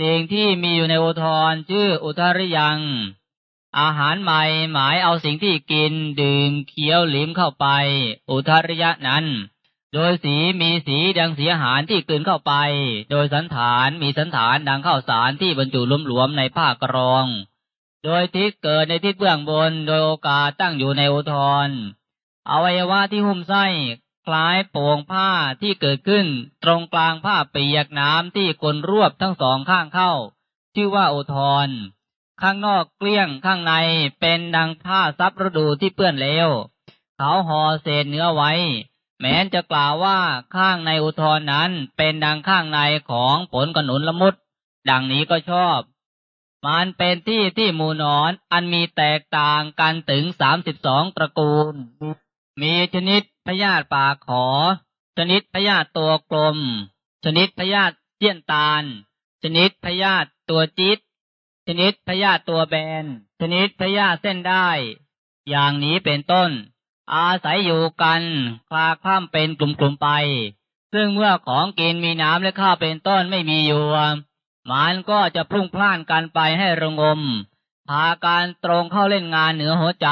สิ่งที่มีอยู่ในอุทธรชื่ออุทาริยัง อาหารใหม่หมายเอาสิ่งที่กิน ดื่มเคี้ยวลิ้มเข้าไป อุทาริยะนั้น โดยสีมีสีดังสีอาหารที่กลืนเข้าไป โดยสันฐานมีสันฐานดังข้าวสารที่บรรจุหลวมๆในผ้ากรอง โดยทิศเกิดในทิศเบื้องบน โดยโอกาสตั้งอยู่ในอุทธรอวัยวะที่หุ้มไส้ คล้ายโป่งผ้าที่เกิดขึ้น ตรงกลางผ้าเปียกน้ำที่กลนรวบทั้งสองข้างเข้า ชื่อว่าโอทธรณ์ข้างนอกเกลี้ยงข้างในเป็นดังผ้าซับฤดูที่เปื้อนเลวเขาห่อเศษเนื้อไว้ แม้นจะกล่าวว่าข้างในอุทธรนั้นเป็นดังข้างในของผลขนุนละมุด ดังนี้ก็ชอบ มันเป็นที่ที่หมู่นอนอันมีแตกต่างกันถึงสามสิบสองตระกูล มีชนิด พยาธิปากขอ ชนิดพยาธิตัวกลม ชนิดพยาธิเจี้ยนตาล ชนิดพยาธิตัวจิตชนิดพยาธิตัวแบน ชนิดพยาธิเส้นได้ อย่างนี้เป็นต้น อาศัยอยู่กันคลาคล่ำเป็นกลุ่มๆไป ซึ่งเมื่อของกินมีน้ำและข้าวเป็นต้นไม่มีอยู่มันก็จะพุ่งพล่านกันไปให้ระงม พาการตรงเข้าเล่นงานเหนือหัวใจ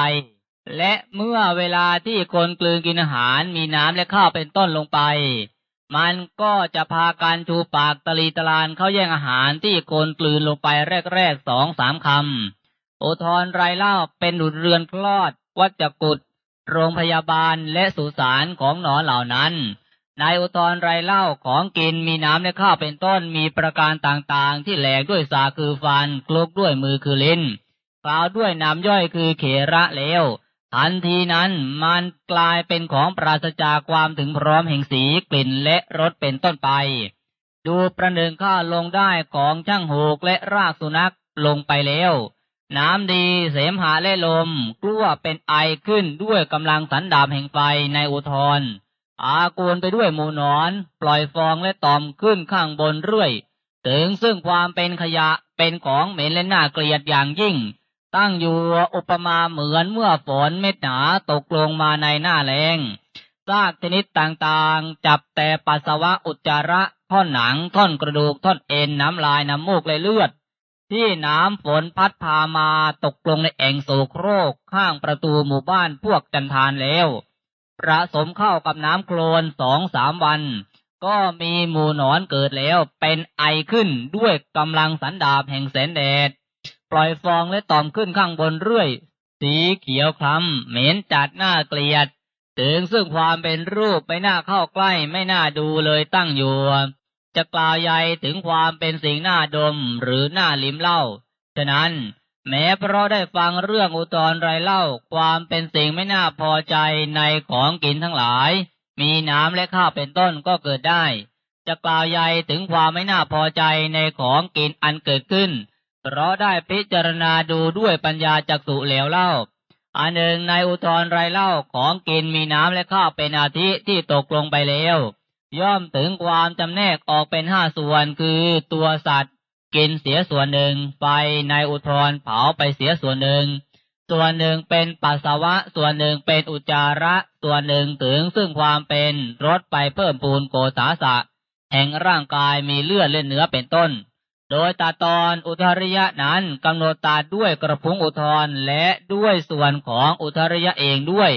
และเมื่อเวลาที่คนกลืนกินอาหารมีน้ำและข้าวเป็นต้นลงไป มันก็จะพากันชูปากตะลีตะลานเข้าแย่งอาหารที่คนกลืนลงไปแรกๆสองสามคำโอทรไรเล่าเป็นดุจเรือนคลอด วัจกุฏโรงพยาบาลและสุสานของหนอนเหล่านั้นในอุทธรไรเล่าของกินมีน้ำและข้าวเป็นต้นมีประการต่างๆ ที่แหลกด้วยสาคือฟันคลุกด้วยมือคือลิ้นกล่าวด้วยน้ำย่อยคือเขระเลว ทันทีนั้นมันกลายเป็นของปราศจากความถึงพร้อมแห่งสีกลิ่นและรสเป็นต้นไป ดูประหนึ่งข้าลงได้ของช่างหูกและรากสุนัขลงไปแล้ว น้ำดีเสมหะและลม กลัวเป็นไอขึ้นด้วยกำลังสันดาบแห่งไฟในอุทธรอากูลไปด้วยหมูนอน ปล่อยฟองและตอมขึ้นข้างบนเรื่อย ถึงซึ่งความเป็นขยะเป็นของเหม็นและน่าเกลียดอย่างยิ่ง ตั้งอยู่อุปมาเหมือนเมื่อฝนเม็ดหนาตกลงมาในหน้าแรงซากชนิดต่างๆ จับแต่ปัสสาวะอุจจาระท่อนหนังท่อนกระดูกท่อนเอ็นน้ำลายน้ำมูกและเลือด ที่น้ำฝนพัดพามาตกลงในแอ่งโสโครกข้างประตูหมู่บ้านพวกจันทานแล้วผสมเข้ากับน้ำโคลนสองสามวัน ก็มีหมูหนอนเกิดแล้วเป็นไอขึ้นด้วยกำลังสันดาบแห่งแสนแดด ปล่อยฟองและตอมขึ้นข้างบนเรื่อย สีเขียวคล้ำเหม็นจัดหน้าเกลียด ถึงซึ่งความเป็นรูปไม่น่าเข้าใกล้ไม่น่าดูเลยตั้งอยู่ จะกล่าวใหญ่ถึงความเป็นสิ่งหน่าดมหรือหน่าลิ้มเล่า ฉะนั้นแม้เพราะได้ฟังเรื่องอุตรไรเล่าความเป็นสิ่งไม่น่าพอใจในของกินทั้งหลาย มีน้ำและข้าวเป็นต้นก็เกิดได้ จะกล่าวใหญ่ถึงความไม่น่าพอใจในของกินอันเกิดขึ้น เพราะได้พิจารณาดูด้วยปัญญาจักสุเหลวเล่า อันหนึ่งในอุทธรไรเล่าของกินมีน้ำและข้าวเป็นอาทิที่ตกลงไปแล้ว ย่อมถึงความจำแนกออกเป็นห้าส่วนคือตัวสัตว์ กินเสียส่วนหนึ่งไฟในอุทธรเผาไปเสียส่วนหนึ่ง ส่วนหนึ่งเป็นปัสสาวะ ส่วนหนึ่งเป็นอุจจาระ ส่วนหนึ่งถึงซึ่งความเป็นรสไปเพิ่มปูนโกสาสะแห่งร่างกายมีเลือดเล่นเนื้อเป็นต้น โดยตาตอนอุทริยะนั้นกำหนดตาด้วยกระพุ้งอุทธรและด้วยส่วนของอุทริยะเองด้วย